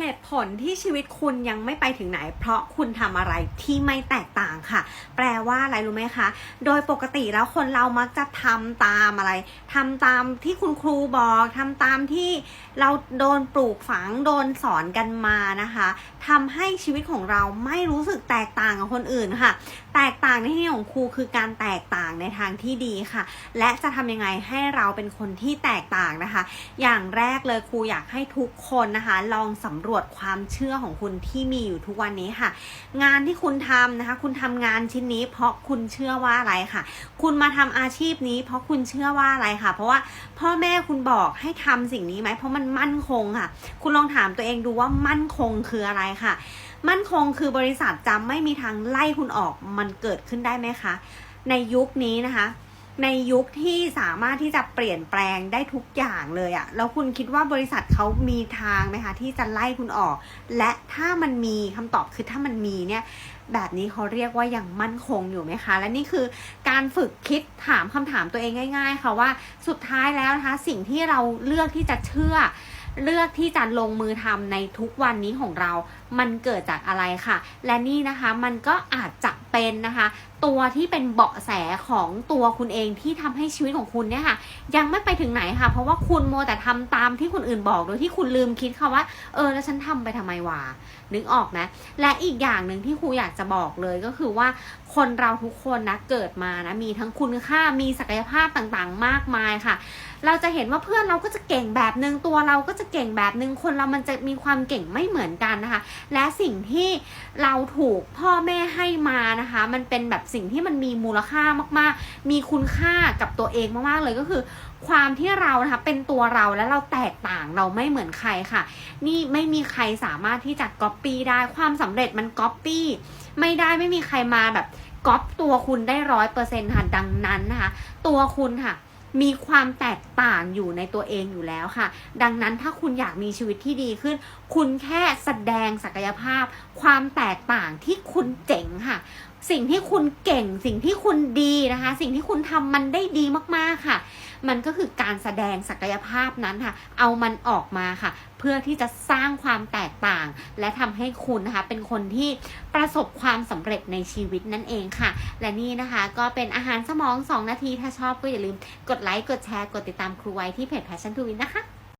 เหตุผลที่ชีวิตคุณยังไม่ไปถึงไหน เพราะคุณทำอะไรที่ไม่แตกต่างค่ะ แปลว่าอะไรรู้ไหมคะ โดยปกติแล้วคนเรามักจะทำตามอะไรทำตามที่คุณครูบอกทำตามที่เราโดนปลูกฝังโดนสอนกันมานะคะทำให้ชีวิตของเราไม่รู้สึกแตกต่างกับคนอื่นค่ะ แตกต่างในที่นี้ของครูคือการแตกต่างในทางที่ดีค่ะ และจะทำยังไงให้เราเป็นคนที่แตกต่างนะคะ อย่างแรกเลยครูอยากให้ทุกคนนะคะ ลองสำรวจความเชื่อของคุณที่มีอยู่ทุกวันนี้ค่ะ งานที่คุณทำนะคะ คุณทำงานชิ้นนี้ เพราะคุณเชื่อว่าอะไรค่ะ คุณมาทำอาชีพนี้ เพราะคุณเชื่อว่าอะไรค่ะ เพราะว่าพ่อแม่คุณบอกให้ทำสิ่งนี้ไหมเพราะมันมั่นคงค่ะ คุณลองถามตัวเองดูว่ามั่นคงคืออะไรค่ะ มั่นคงคือบริษัทจะไม่มีทางไล่คุณออกมันเกิดขึ้นได้ไหมคะ ในยุคนี้นะคะ ในยุคที่สามารถที่จะเปลี่ยนแปลงได้ทุกอย่างเลยอะแล้วคุณคิดว่าบริษัทเขามีทางไหมคะที่จะไล่คุณออก และถ้ามันมีคำตอบคือถ้ามันมีเนี่ย แบบนี้เขาเรียกว่ายังมั่นคงอยู่ไหมคะ และนี่คือการฝึกคิดถามคำถามตัวเองง่าย ๆ ค่ะว่าสุดท้ายแล้วนะคะ สิ่งที่เราเลือกที่จะเชื่อเลือกที่จะลงมือทำในทุกวันนี้ของเรา มันเกิดจากอะไรค่ะ และนี่นะคะมันก็อาจจะ เป็นนะคะ ตัวที่เป็นเบาะแสของตัวคุณเองที่ทำให้ชีวิตของคุณเนี่ยค่ะ ยังไม่ไปถึงไหนค่ะ เพราะว่าคุณโมแต่ทำตามที่คนอื่นบอกโดยที่คุณลืมคิดค่ะว่า เออแล้วฉันทำไปทำไมวะนึกออกไหมและอีกอย่างหนึ่งที่ครูอยากจะบอกเลยก็คือว่าคนเราทุกคนนะเกิดมานะมีทั้งคุณค่ามีศักยภาพต่างๆ มากมายค่ะ เราจะเห็นว่าเพื่อนเราก็จะเก่งแบบหนึ่งตัวเราก็จะเก่งแบบหนึ่งคนเรามันจะมีความเก่งไม่เหมือนกันนะคะ และสิ่งที่เราถูกพ่อแม่ให้มานะคะ มันเป็นแบบสิ่งที่มันมีมูลค่ามาก ๆ มีคุณค่ากับตัวเองมากๆเลยก็คือ ความที่เรานะคะเป็นตัวเราและเราแตกต่างเราไม่เหมือนใครค่ะ นี่ไม่มีใครสามารถที่จะก๊อปปี้ได้ความสำเร็จมันก๊อปปี้ไม่ได้ไม่มีใครมาแบบก๊อปตัวคุณได้ร้อยเปอร์เซ็นต์ค่ะดังนั้นนะคะ ตัวคุณค่ะมีความแตกต่างอยู่ในตัวเองอยู่แล้วค่ะ ดังนั้นถ้าคุณอยากมีชีวิตที่ดีขึ้น คุณแค่แสดงศักยภาพ ความแตกต่างที่คุณเจ๋งค่ะ สิ่งที่คุณเก่งสิ่งที่คุณดีนะคะ สิ่งที่คุณทำมันได้ดีมากๆค่ะ มันก็คือการแสดงศักยภาพนั้นค่ะ เอามันออกมาค่ะ เพื่อที่จะสร้างความแตกต่าง และทำให้คุณนะคะ เป็นคนที่ประสบความสำเร็จในชีวิตนั่นเองค่ะ และนี่นะคะ ก็เป็นอาหารสมอง 2 นาทีถ้าชอบก็อย่าลืมกดไลค์กดแชร์กดติดตามครูไว้ที่เพจ Passion to Win นะคะ